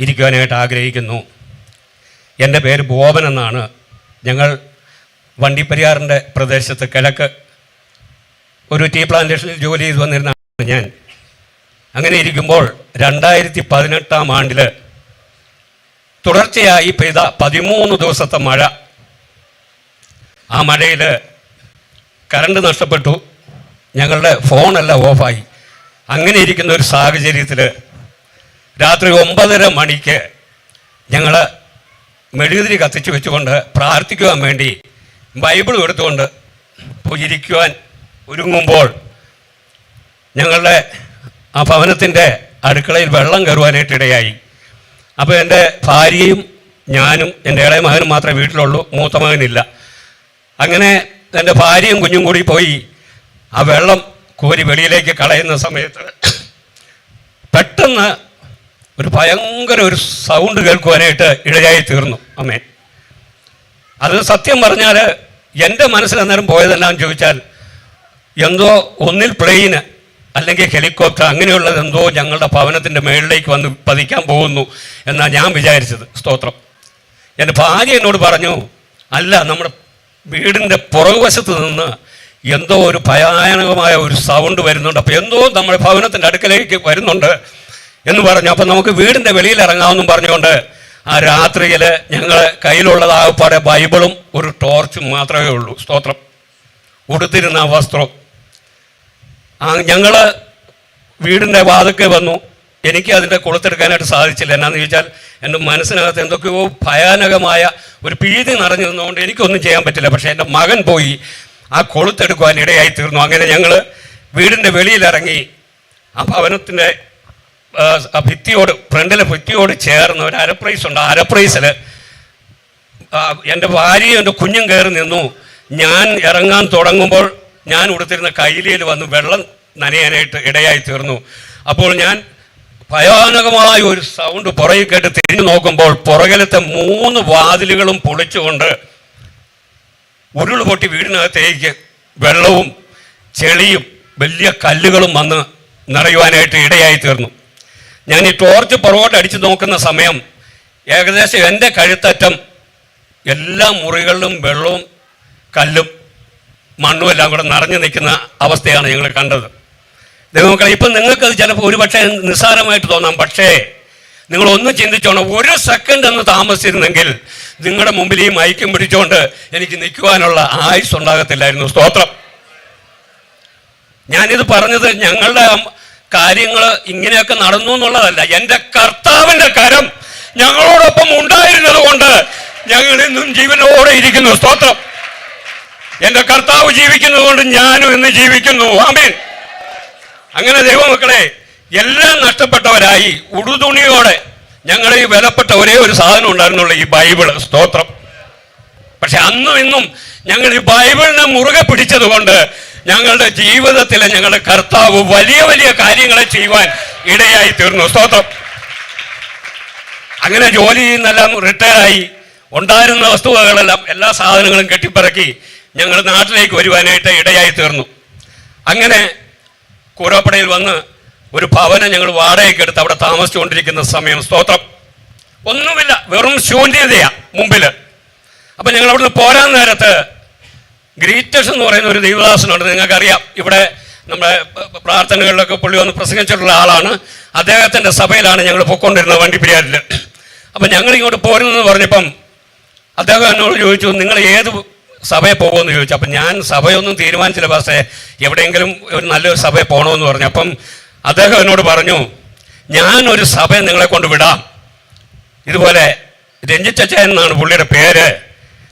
ഇരിക്കുവാനായിട്ട് ആഗ്രഹിക്കുന്നു. എന്റെ പേര് ബോബൻ എന്നാണ്. ഞങ്ങൾ വണ്ടിപ്പെരിയാറിന്റെ പ്രദേശത്ത് കിഴക്ക് ഒരു ടീ പ്ലാന്റേഷനിൽ ജോലി ചെയ്തു വന്നിരുന്ന ഞാൻ. അങ്ങനെ ഇരിക്കുമ്പോൾ രണ്ടായിരത്തി പതിനെട്ടാം ആണ്ടിൽ തുടർച്ചയായി പെയ്ത പതിമൂന്ന് ദിവസത്തെ മഴ. ആ മഴയിൽ കറണ്ട് നഷ്ടപ്പെട്ടു. ഞങ്ങളുടെ ഫോണെല്ലാം ഓഫായി. അങ്ങനെ ഇരിക്കുന്ന ഒരു സാഹചര്യത്തിൽ രാത്രി ഒമ്പതര മണിക്ക് ഞങ്ങൾ മെഴുകുതിരി കത്തിച്ച് വെച്ചുകൊണ്ട് പ്രാർത്ഥിക്കുവാൻ വേണ്ടി ബൈബിൾ എടുത്തുകൊണ്ട് പോയി ഇരിക്കുവാൻ ഒരുങ്ങുമ്പോൾ ഞങ്ങളുടെ ആ ഭവനത്തിന്റെ അടുക്കളയിൽ വെള്ളം കയറുവാനായിട്ടിടയായി. അപ്പോൾ എന്റെ ഭാര്യയും ഞാനും എന്റെ ഇളയ മകനും മാത്രമേ വീട്ടിലുള്ളൂ മൂത്ത മകനില്ല. അങ്ങനെ എന്റെ ഭാര്യയും കുഞ്ഞും കൂടി പോയി ആ വെള്ളം കോരി വെളിയിലേക്ക് കളയുന്ന സമയത്ത് പെട്ടെന്ന് ഒരു ഭയങ്കര ഒരു സൗണ്ട് കേൾക്കുവാനായിട്ട് ഇടയായി തീർന്നു. അമ്മേ. അത് സത്യം പറഞ്ഞാൽ എന്റെ മനസ്സിൽ അന്നേരം പോയതെല്ലാം ചോദിച്ചാൽ എന്തോ ഒന്നിൽ പ്ലെയിന് അല്ലെങ്കിൽ ഹെലികോപ്റ്റർ അങ്ങനെയുള്ളത് എന്തോ ഞങ്ങളുടെ ഭവനത്തിന്റെ മേളിലേക്ക് വന്ന് പതിക്കാൻ പോകുന്നു എന്നാണ് ഞാൻ വിചാരിച്ചത്. സ്തോത്രം. എന്റെ ഭാര്യ എന്നോട് പറഞ്ഞു അല്ല നമ്മുടെ വീടിന്റെ പുറകുവശത്ത് നിന്ന് എന്തോ ഒരു ഭയാനകമായ ഒരു സൗണ്ട് വരുന്നുണ്ട്. അപ്പോൾ എന്തോ നമ്മുടെ ഭവനത്തിന്റെ അടുക്കലേക്ക് വരുന്നുണ്ട്. എന്ന് പറഞ്ഞു. അപ്പം നമുക്ക് വീടിന്റെ വെളിയിൽ ഇറങ്ങാമെന്നും പറഞ്ഞുകൊണ്ട് ആ രാത്രിയിൽ ഞങ്ങൾ കയ്യിലുള്ളതാകപ്പാടെ ബൈബിളും ഒരു ടോർച്ചും മാത്രമേ ഉള്ളൂ. സ്തോത്രം. ഉടുത്തിരുന്ന വസ്ത്രം. ഞങ്ങൾ വീടിന്റെ വാതക്കെ വന്നു. എനിക്ക് അതിന്റെ കൊളുത്തെടുക്കാനായിട്ട് സാധിച്ചില്ല. എന്നാന്ന് ചോദിച്ചാൽ എന്റെ മനസ്സിനകത്ത് എന്തൊക്കെയോ ഭയാനകമായ ഒരു ഭീതി നിറഞ്ഞു നിന്നുകൊണ്ട് എനിക്കൊന്നും ചെയ്യാൻ പറ്റില്ല. പക്ഷേ എന്റെ മകൻ പോയി ആ കൊളുത്തെടുക്കുവാൻ ഇടയായി തീർന്നു. അങ്ങനെ ഞങ്ങൾ വീടിന്റെ വെളിയിലിറങ്ങി ആ ഭവനത്തിന്റെ ഭിത്തിയോട് ഫ്രണ്ടിലെ ഭിത്തിയോട് ചേർന്ന് ഒരു അരപ്രൈസ് ഉണ്ട് ആ അരപ്രൈസിൽ എന്റെ ഭാര്യയും എന്റെ കുഞ്ഞും കയറി നിന്നു. ഞാൻ ഇറങ്ങാൻ തുടങ്ങുമ്പോൾ ഞാൻ ഉടുത്തിരുന്ന കൈലിയിൽ വന്ന് വെള്ളം നനയാനായിട്ട് ഇടയായി തീർന്നു. അപ്പോൾ ഞാൻ ഭയാനകമായ ഒരു സൗണ്ട് പുറകിൽ കേട്ട് തിരിഞ്ഞു നോക്കുമ്പോൾ പുറകിലത്തെ മൂന്ന് വാതിലുകളും പൊളിച്ചുകൊണ്ട് ഉരുൾ പൊട്ടി വീടിനകത്തേക്ക് വെള്ളവും ചെളിയും വലിയ കല്ലുകളും വന്ന് നിറയുവാനായിട്ട് ഇടയായി തീർന്നു. ഞാൻ ഈ ടോർച്ച് പുറകോട്ട് അടിച്ചു നോക്കുന്ന സമയം ഏകദേശം എന്റെ കഴുത്തറ്റം എല്ലാ മുറികളിലും വെള്ളവും കല്ലും മണ്ണും എല്ലാം കൂടെ നിറഞ്ഞു നിൽക്കുന്ന അവസ്ഥയാണ് ഞങ്ങൾ കണ്ടത്. ദൈവമക്കളെ ഇപ്പം നിങ്ങൾക്കത് ചിലപ്പോൾ ഒരു പക്ഷേ നിസ്സാരമായിട്ട് തോന്നാം. പക്ഷേ നിങ്ങൾ ഒന്ന് ചിന്തിച്ചോണം. ഒരു സെക്കൻഡ് ഒന്ന് താമസിച്ചിരുന്നെങ്കിൽ നിങ്ങളുടെ മുമ്പിൽ ഈ മയക്കും പിടിച്ചുകൊണ്ട് എനിക്ക് നിൽക്കുവാനുള്ള ആയുസ് ഉണ്ടാകത്തില്ലായിരുന്നു സ്തോത്രം. ഞാനിത് പറഞ്ഞത് ഞങ്ങളുടെ കാര്യങ്ങൾ ഇങ്ങനെയൊക്കെ നടന്നു എന്നുള്ളതല്ല. എന്റെ കർത്താവിന്റെ കരം ഞങ്ങളോടൊപ്പം ഉണ്ടായിരുന്നത് കൊണ്ട് ഞങ്ങൾ ഇന്നും ജീവനോടെ ഇരിക്കുന്നു. സ്തോത്രം. എന്റെ കർത്താവ് ജീവിക്കുന്നത് കൊണ്ട് ഞാനും ഇന്ന് ജീവിക്കുന്നു. ആമീൻ. അങ്ങനെ ദൈവമക്കളെ എല്ലാം നഷ്ടപ്പെട്ടവരായി ഉടുതുണിയോടെ ഞങ്ങളെ ഈ വിലപ്പെട്ട ഒരേ ഒരു സാധനം ഉണ്ടായിരുന്നുള്ളൂ ഈ ബൈബിൾ. സ്തോത്രം. പക്ഷെ അന്നും ഇന്നും ഞങ്ങൾ ഈ ബൈബിളിനെ മുറുകെ പിടിച്ചത് കൊണ്ട് ഞങ്ങളുടെ ജീവിതത്തിൽ ഞങ്ങളുടെ കർത്താവ് വലിയ വലിയ കാര്യങ്ങളെ ചെയ്യുവാൻ ഇടയായി തീർന്നു. സ്തോത്രം. അങ്ങനെ ജോലി ചെയ്യുന്നെല്ലാം റിട്ടയറായി ഉണ്ടായിരുന്ന വസ്തുവകളെല്ലാം എല്ലാ സാധനങ്ങളും കെട്ടിപ്പിറക്കി ഞങ്ങൾ നാട്ടിലേക്ക് വരുവാനായിട്ട് ഇടയായി തീർന്നു. അങ്ങനെ കൂരോപ്പടയിൽ വന്ന് ഒരു ഭവനം ഞങ്ങൾ വാടകയ്ക്ക് എടുത്ത് അവിടെ താമസിച്ചുകൊണ്ടിരിക്കുന്ന സമയം. സ്തോത്രം. ഒന്നുമില്ല വെറും ശൂന്യതയാ മുമ്പിൽ. അപ്പൊ ഞങ്ങൾ അവിടുന്ന് പോരാൻ നേരത്ത് ഗ്രീറ്റസ് എന്ന് പറയുന്ന ഒരു ദൈവദാസനുണ്ട് നിങ്ങൾക്കറിയാം. ഇവിടെ നമ്മുടെ പ്രാർത്ഥനകളിലൊക്കെ പുള്ളി വന്ന് പ്രസംഗിച്ചിട്ടുള്ള ആളാണ്. അദ്ദേഹത്തിന്റെ സഭയിലാണ് ഞങ്ങൾ പൊയ്ക്കൊണ്ടിരുന്നത് വണ്ടിപ്പെരിയാറിൽ അപ്പം ഞങ്ങൾ ഇങ്ങോട്ട് പോരുന്നെന്ന് പറഞ്ഞപ്പം അദ്ദേഹം എന്നോട് ചോദിച്ചു നിങ്ങൾ ഏത് സഭയിൽ പോകുമെന്ന് ചോദിച്ചു. അപ്പം ഞാൻ സഭയൊന്നും തീരുമാനിച്ചില്ല പക്ഷേ എവിടെയെങ്കിലും ഒരു നല്ലൊരു സഭയിൽ പോകണമെന്ന് പറഞ്ഞു. അപ്പം അദ്ദേഹം എന്നോട് പറഞ്ഞു ഞാനൊരു സഭ നിങ്ങളെ കൊണ്ട് വിടാം. ഇതുപോലെ രഞ്ജിച്ച എന്നാണ് പുള്ളിയുടെ പേര്.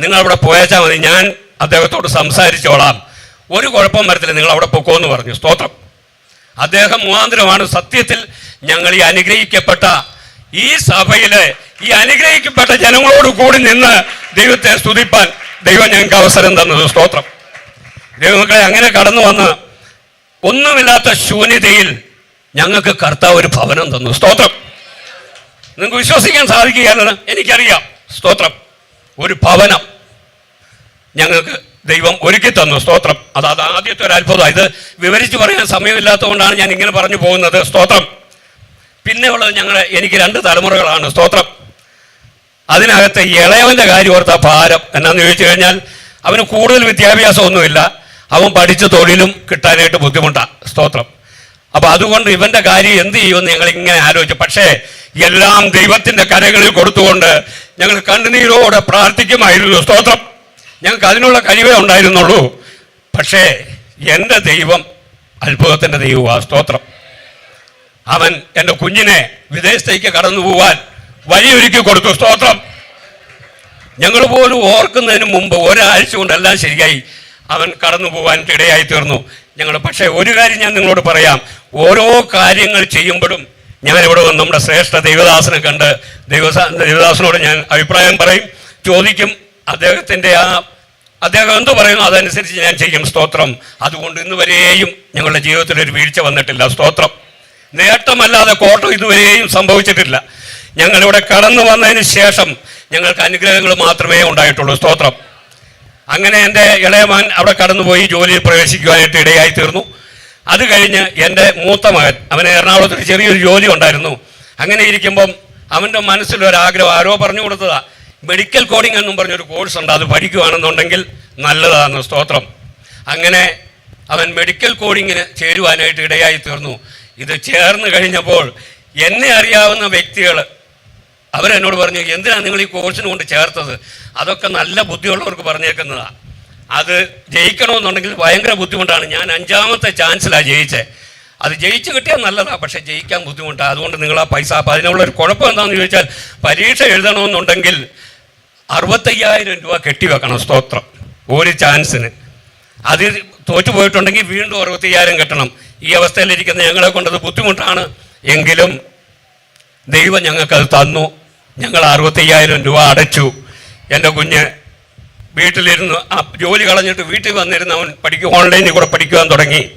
നിങ്ങൾ പോയേച്ചാൽ മതി. ഞാൻ അദ്ദേഹത്തോട് സംസാരിച്ചോളാം. ഒരു കുഴപ്പം വരത്തില്ല നിങ്ങൾ അവിടെ പൊക്കോന്ന് പറഞ്ഞു. സ്തോത്രം. അദ്ദേഹം മുഖാന്തരമാണ് സത്യത്തിൽ ഞങ്ങൾ ഈ അനുഗ്രഹിക്കപ്പെട്ട ഈ സഭയിലെ ഈ അനുഗ്രഹിക്കപ്പെട്ട ജനങ്ങളോട് കൂടി നിന്ന് ദൈവത്തെ സ്തുതിപ്പാൻ ദൈവം ഞങ്ങൾക്ക് അവസരം തന്നത്. സ്തോത്രം. ദൈവമക്കളെ അങ്ങനെ കടന്നു വന്ന് ഒന്നുമില്ലാത്ത ശൂന്യതയിൽ ഞങ്ങൾക്ക് കർത്താവ് ഒരു ഭവനം തന്നു. സ്തോത്രം. നിങ്ങൾക്ക് വിശ്വസിക്കാൻ സാധിക്കുകയല്ല എനിക്കറിയാം. സ്തോത്രം. ഒരു ഭവനം. ഞങ്ങൾക്ക് ദൈവം ഒരുക്കി തന്നു. സ്തോത്രം. അത് അത് ആദ്യത്തെ ഒരു അത്ഭുതം. ഇത് വിവരിച്ച് പറയാൻ സമയമില്ലാത്തതുകൊണ്ടാണ് ഞാൻ ഇങ്ങനെ പറഞ്ഞു പോകുന്നത്. സ്തോത്രം. പിന്നെ ഉള്ളത് ഞങ്ങൾ എനിക്ക് രണ്ട് തലമുറകളാണ്. സ്തോത്രം. അതിനകത്ത് ഇളയവന്റെ കാര്യം ഓർത്ത ഭാരം. എന്നാന്ന് ചോദിച്ചു കഴിഞ്ഞാൽ അവന് കൂടുതൽ വിദ്യാഭ്യാസമൊന്നുമില്ല. അവൻ പഠിച്ച തൊഴിലും കിട്ടാനായിട്ട് ബുദ്ധിമുട്ടാണ് സ്തോത്രം. അപ്പൊ അതുകൊണ്ട് ഇവന്റെ കാര്യം എന്ത് ചെയ്യുമെന്ന് ഞങ്ങൾ ഇങ്ങനെ ആലോചിച്ചു. പക്ഷേ എല്ലാം ദൈവത്തിന്റെ കരകളിൽ കൊടുത്തുകൊണ്ട് ഞങ്ങൾ കണ്ണുനീരോടെ പ്രാർത്ഥിക്കുമായിരുന്നു. സ്തോത്രം. ഞങ്ങൾക്ക് അതിനുള്ള കഴിവേ ഉണ്ടായിരുന്നുള്ളൂ. പക്ഷേ എന്റെ ദൈവം അത്ഭുതത്തിന്റെ ദൈവമാണ് സ്തോത്രം. അവൻ എന്റെ കുഞ്ഞിനെ വിദേശത്തേക്ക് കടന്നു പോവാൻ വഴിയൊരുക്കി കൊടുത്തു സ്തോത്രം. ഞങ്ങൾ പോലും ഓർക്കുന്നതിന് മുമ്പ് ഒരാഴ്ച കൊണ്ടെല്ലാം ശരിയായി അവൻ കടന്നു പോകാൻ ഇടയായി തീർന്നു. ഞങ്ങൾ പക്ഷേ ഒരു കാര്യം ഞാൻ നിങ്ങളോട് പറയാം. ഓരോ കാര്യങ്ങൾ ചെയ്യുമ്പോഴും ഞാൻ ഇവിടെ വന്ന് നമ്മുടെ ശ്രേഷ്ഠ ദൈവദാസനെ കണ്ട് ദൈവദാസനോട് ഞാൻ അഭിപ്രായം പറയും ചോദിക്കും. അദ്ദേഹത്തിന്റെ ആ അദ്ദേഹം എന്ത് പറയുന്നു? അതനുസരിച്ച് ഞാൻ ചെയ്യും. സ്തോത്രം. അതുകൊണ്ട് ഇന്ന് വരെയും ഞങ്ങളുടെ ജീവിതത്തിൽ ഒരു വീഴ്ച വന്നിട്ടില്ല. സ്തോത്രം. നേട്ടമല്ലാതെ കോട്ടം ഇതുവരെയും സംഭവിച്ചിട്ടില്ല. ഞങ്ങളിവിടെ കടന്നു വന്നതിന് ശേഷം ഞങ്ങൾക്ക് അനുഗ്രഹങ്ങൾ മാത്രമേ ഉണ്ടായിട്ടുള്ളൂ. സ്തോത്രം. അങ്ങനെ എന്റെ ഇളയമാൻ അവിടെ കടന്നുപോയി ജോലിയിൽ പ്രവേശിക്കുവാനായിട്ട് ഇടയായി തീർന്നു. അത് കഴിഞ്ഞ് എന്റെ മൂത്ത മകൻ അവന് എറണാകുളത്ത് ചെറിയൊരു ജോലി ഉണ്ടായിരുന്നു. അങ്ങനെ ഇരിക്കുമ്പം അവന്റെ മനസ്സിലൊരാഗ്രഹം ആരോ പറഞ്ഞു കൊടുത്തതാ. മെഡിക്കൽ കോഡിംഗ് എന്നും പറഞ്ഞൊരു കോഴ്സ് ഉണ്ട്. അത് പഠിക്കുകയാണെന്നുണ്ടെങ്കിൽ നല്ലതാണ് സ്തോത്രം. അങ്ങനെ അവൻ മെഡിക്കൽ കോഡിങ്ങിന് ചേരുവാനായിട്ട് ഇടയായി തീർന്നു. ഇത് ചേർന്ന് കഴിഞ്ഞപ്പോൾ എന്നെ അറിയാവുന്ന വ്യക്തികൾ അവരെന്നോട് പറഞ്ഞു എന്തിനാണ് നിങ്ങൾ ഈ കോഴ്സിന് കൊണ്ട് ചേർത്തത്? അതൊക്കെ നല്ല ബുദ്ധിയുള്ളവർക്ക് പറഞ്ഞേക്കുന്നതാണ് അത് ജയിക്കണമെന്നുണ്ടെങ്കിൽ ഭയങ്കര ബുദ്ധിമുട്ടാണ്. ഞാൻ അഞ്ചാമത്തെ ചാൻസിലാണ് ജയിച്ചത് അത് ജയിച്ചു കിട്ടിയാൽ നല്ലതാണ് പക്ഷേ ജയിക്കാൻ ബുദ്ധിമുട്ടാണ് അതുകൊണ്ട് നിങ്ങൾ ആ പൈസ അപ്പം അതിനുള്ളൊരു കുഴപ്പം എന്താണെന്ന് ചോദിച്ചാൽ പരീക്ഷ എഴുതണമെന്നുണ്ടെങ്കിൽ അറുപത്തയ്യായിരം രൂപ കെട്ടിവെക്കണം സ്തോത്രം. ഒരു ചാൻസിന്. അത് തോറ്റു പോയിട്ടുണ്ടെങ്കിൽ വീണ്ടും അറുപത്തയ്യായിരം കെട്ടണം. ഈ അവസ്ഥയിലിരിക്കുന്ന ഞങ്ങളെ കൊണ്ടത് ബുദ്ധിമുട്ടാണ്. എങ്കിലും ദൈവം ഞങ്ങൾക്കത് തന്നു. ഞങ്ങൾ അറുപത്തയ്യായിരം രൂപ അടച്ചു. എന്റെ കുഞ്ഞ് വീട്ടിലിരുന്ന് ആ ജോലി കളഞ്ഞിട്ട് വീട്ടിൽ വന്നിരുന്ന് അവൻ പഠിക്കും ഓൺലൈനിൽ കൂടെ പഠിക്കുവാൻ തുടങ്ങി.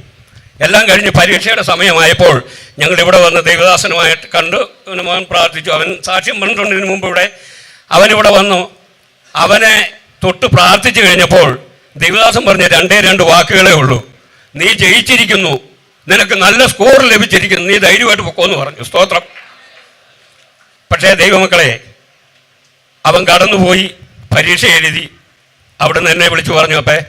എല്ലാം കഴിഞ്ഞ് പരീക്ഷയുടെ സമയമായപ്പോൾ ഞങ്ങൾ ഇവിടെ വന്ന് ദൈവദാസനുമായിട്ട് കണ്ടു. അവൻ പ്രാർത്ഥിച്ചു. അവൻ സാക്ഷ്യം പറഞ്ഞിട്ടുണ്ടതിന് മുമ്പ് ഇവിടെ. അവനിവിടെ വന്നു. അവനെ തൊട്ട് പ്രാർത്ഥിച്ചു കഴിഞ്ഞപ്പോൾ ദൈവദാസൻ പറഞ്ഞ രണ്ടേ രണ്ട് വാക്കുകളേ ഉള്ളൂ. നീ ജയിച്ചിരിക്കുന്നു. നിനക്ക് നല്ല സ്കോർ ലഭിച്ചിരിക്കുന്നു. നീ ധൈര്യമായിട്ട് പൊക്കോന്ന് പറഞ്ഞു. സ്തോത്രം. പക്ഷേ ദൈവമക്കളെ അവൻ കടന്നുപോയി പരീക്ഷ എഴുതി. അവിടുന്ന് എന്നെ വിളിച്ചു പറഞ്ഞു അപ്പേ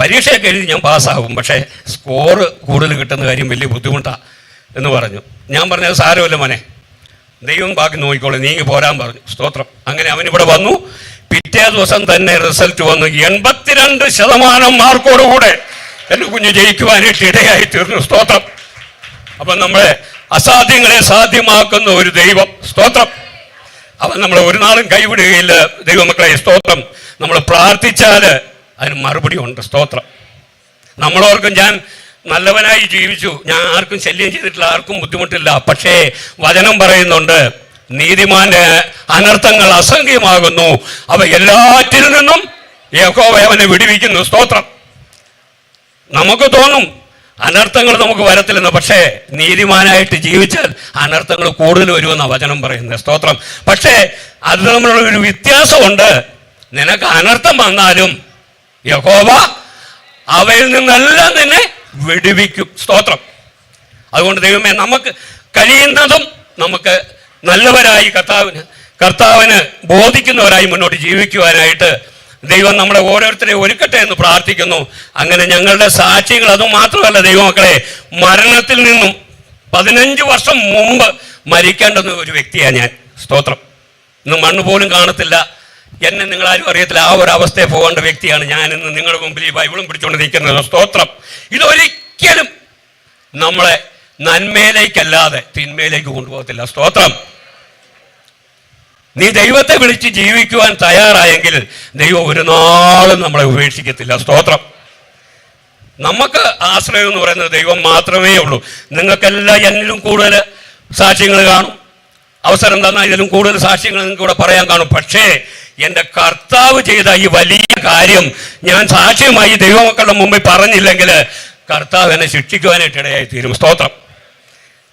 പരീക്ഷയൊക്കെ എഴുതി ഞാൻ പാസ്സാകും പക്ഷേ സ്കോറ് കൂടുതൽ കിട്ടുന്ന കാര്യം വലിയ ബുദ്ധിമുട്ടാണ് എന്ന് പറഞ്ഞു. ഞാൻ പറഞ്ഞത് സാരമല്ല മോനെ. ദൈവം ബാക്കി നോക്കിക്കോളെ നീങ്ങി പോരാൻ പറഞ്ഞു. സ്തോത്രം. അങ്ങനെ അവൻ ഇവിടെ വന്നു. പിറ്റേ ദിവസം തന്നെ റിസൾട്ട് വന്നു. എൺപത്തിരണ്ട് ശതമാനം മാർക്കോടുകൂടെ എന്റെ കുഞ്ഞ് ജയിക്കുവാനായിട്ട് ഇടയായി തീർന്നു സ്തോത്രം. അപ്പൊ നമ്മളെ അസാധ്യങ്ങളെ സാധ്യമാക്കുന്ന ഒരു ദൈവം. സ്തോത്രം. അവൻ നമ്മളെ ഒരു നാളും കൈവിടുകയില്ല. ദൈവമക്കളെ സ്തോത്രം. നമ്മൾ പ്രാർത്ഥിച്ചാൽ അതിന് മറുപടി ഉണ്ട്. സ്തോത്രം. നമ്മളോർക്കും ഞാൻ നല്ലവനായി ജീവിച്ചു. ഞാൻ ആർക്കും ശല്യം ചെയ്തിട്ടില്ല ആർക്കും ബുദ്ധിമുട്ടില്ല. പക്ഷേ വചനം പറയുന്നുണ്ട് നീതിമാന്റെ അനർത്ഥങ്ങൾ അസംഖ്യമാകുന്നു. അവ എല്ലാറ്റിൽ നിന്നും യഹോവയവനെ വിടിവിക്കുന്നു. സ്തോത്രം. നമുക്ക് തോന്നും അനർത്ഥങ്ങൾ നമുക്ക് വരത്തില്ലെന്ന് പക്ഷേ നീതിമാനായിട്ട് ജീവിച്ചാൽ അനർത്ഥങ്ങൾ കൂടുതൽ വരുമെന്ന വചനം പറയുന്നത്. സ്തോത്രം. പക്ഷേ അത് തമ്മിലുള്ള ഒരു വ്യത്യാസമുണ്ട്. നിനക്ക് അനർത്ഥം വന്നാലും യഹോവ അവയിൽ നിന്നെല്ലാം നിന്നെ വെടിവിക്കും. സ്തോത്രം. അതുകൊണ്ട് ദൈവമേ നമുക്ക് കഴിയുന്നതും നമുക്ക് നല്ലവരായി കർത്താവിന് കർത്താവിന് ബോധിക്കുന്നവരായി മുന്നോട്ട് ജീവിക്കുവാനായിട്ട് ദൈവം നമ്മളെ ഓരോരുത്തരെയും ഒരുക്കട്ടെ എന്ന് പ്രാർത്ഥിക്കുന്നു. അങ്ങനെ ഞങ്ങളുടെ സാക്ഷികൾ അത് മാത്രമല്ല ദൈവമക്കളെ മരണത്തിൽ നിന്നും പതിനഞ്ച് വർഷം മുമ്പ് മരിക്കേണ്ടുന്ന ഒരു വ്യക്തിയാണ് ഞാൻ. സ്തോത്രം. ഇന്ന് മണ്ണ് പോലും കാണത്തില്ല. എന്നെ നിങ്ങൾ ആരും അറിയത്തില്ല. ആ ഒരു അവസ്ഥയെ പോകേണ്ട വ്യക്തിയാണ് ഞാൻ ഇന്ന് നിങ്ങളുടെ മുമ്പിൽ ഈ ബൈബിളും പിടിച്ചുകൊണ്ട് നിൽക്കുന്നത് സ്തോത്രം. ഇതൊരിക്കലും നമ്മളെ നന്മയിലേക്കല്ലാതെ തിന്മയിലേക്ക് കൊണ്ടുപോകത്തില്ല. സ്തോത്രം. നീ ദൈവത്തെ വിളിച്ച് ജീവിക്കുവാൻ തയ്യാറായെങ്കിൽ ദൈവം ഒരു നാളും നമ്മളെ ഉപേക്ഷിക്കത്തില്ല. സ്തോത്രം. നമുക്ക് ആശ്രയം എന്ന് പറയുന്നത് ദൈവം മാത്രമേ ഉള്ളൂ. നിങ്ങൾക്കെല്ലാം എന്നിലും കൂടുതൽ സാക്ഷ്യങ്ങൾ കാണും. അവസരം തന്നാൽ ഇതിലും കൂടുതൽ സാക്ഷ്യങ്ങൾ നിങ്ങൾക്ക് ഇവിടെ പറയാൻ കാണും. പക്ഷേ എന്റെ കർത്താവ് ചെയ്ത ഈ വലിയ കാര്യം ഞാൻ സാക്ഷ്യമായി ദൈവമക്കളുടെ മുമ്പിൽ പറഞ്ഞില്ലെങ്കിൽ കർത്താവ് എന്നെ ശിക്ഷിക്കുവാനായിട്ട് ഇടയായി തീരും. സ്തോത്രം.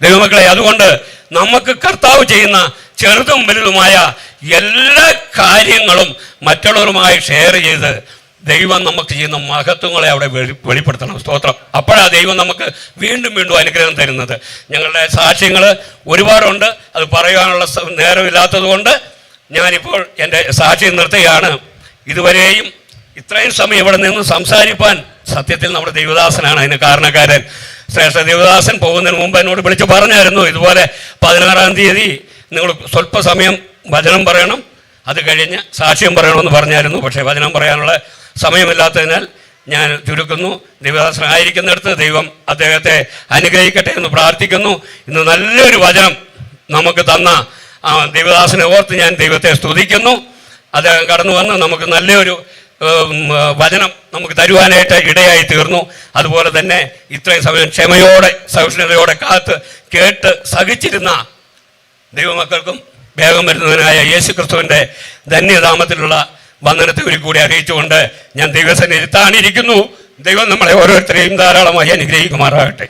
ദൈവമക്കളെ അതുകൊണ്ട് നമുക്ക് കർത്താവ് ചെയ്യുന്ന ചെറുതും വലുതുമായ എല്ലാ കാര്യങ്ങളും മറ്റുള്ളവരുമായി ഷെയർ ചെയ്ത് ദൈവം നമുക്ക് ചെയ്യുന്ന മഹത്വങ്ങളെ അവിടെ വെളി വെളിപ്പെടുത്തണം. സ്തോത്രം. അപ്പോഴാണ് ദൈവം നമുക്ക് വീണ്ടും വീണ്ടും അനുഗ്രഹം തരുന്നത്. ഞങ്ങളുടെ സാക്ഷ്യങ്ങൾ ഒരുപാടുണ്ട്. അത് പറയുവാനുള്ള നേരമില്ലാത്തത് കൊണ്ട് ഞാനിപ്പോൾ എന്റെ സാക്ഷ്യം നിർത്തുകയാണ്. ഇതുവരെയും ഇത്രയും സമയം ഇവിടെ നിന്ന് സംസാരിപ്പാൻ സത്യത്തിൽ നമ്മുടെ ദേവദാസനാണ് അതിന് കാരണക്കാരൻ. ശ്രേഷ്ഠ ദേവദാസൻ പോകുന്നതിന് മുമ്പ് എന്നോട് വിളിച്ച് പറഞ്ഞായിരുന്നു ഇതുപോലെ പതിനാറാം തീയതി നിങ്ങൾ സ്വല്പ സമയം വചനം പറയണം. അത് കഴിഞ്ഞ് സാക്ഷ്യം പറയണമെന്ന് പറഞ്ഞായിരുന്നു. പക്ഷേ വചനം പറയാനുള്ള സമയമില്ലാത്തതിനാൽ ഞാൻ ചുരുക്കുന്നു. ദൈവദാസനായിരിക്കുന്നിടത്ത് ദൈവം അദ്ദേഹത്തെ അനുഗ്രഹിക്കട്ടെ എന്ന് പ്രാർത്ഥിക്കുന്നു. ഇന്ന് നല്ലൊരു വചനം നമുക്ക് തന്ന ആ ദേവദാസിനെ ഓർത്ത് ഞാൻ ദൈവത്തെ സ്തുതിക്കുന്നു. അദ്ദേഹം കടന്നു വന്ന് നമുക്ക് നല്ലൊരു വചനം നമുക്ക് തരുവാനായിട്ട് ഇടയായി തീർന്നു. അതുപോലെ തന്നെ ഇത്രയും സമയം ക്ഷമയോടെ സഹിഷ്ണുതയോടെ കാത്ത് കേട്ട് സഹിച്ചിരുന്ന ദൈവമക്കൾക്കും വേഗം വരുന്നതിനായ യേശു ക്രിസ്തുവിന്റെ ധന്യതാമത്തിലുള്ള വന്ദനത്തെ ഒരു കൂടി അറിയിച്ചുകൊണ്ട് ഞാൻ ദൈവസന്നിധി താണിരിക്കുന്നു. ദൈവം നമ്മളെ ഓരോരുത്തരെയും ധാരാളമായി അനുഗ്രഹിക്കുമാറാകട്ടെ.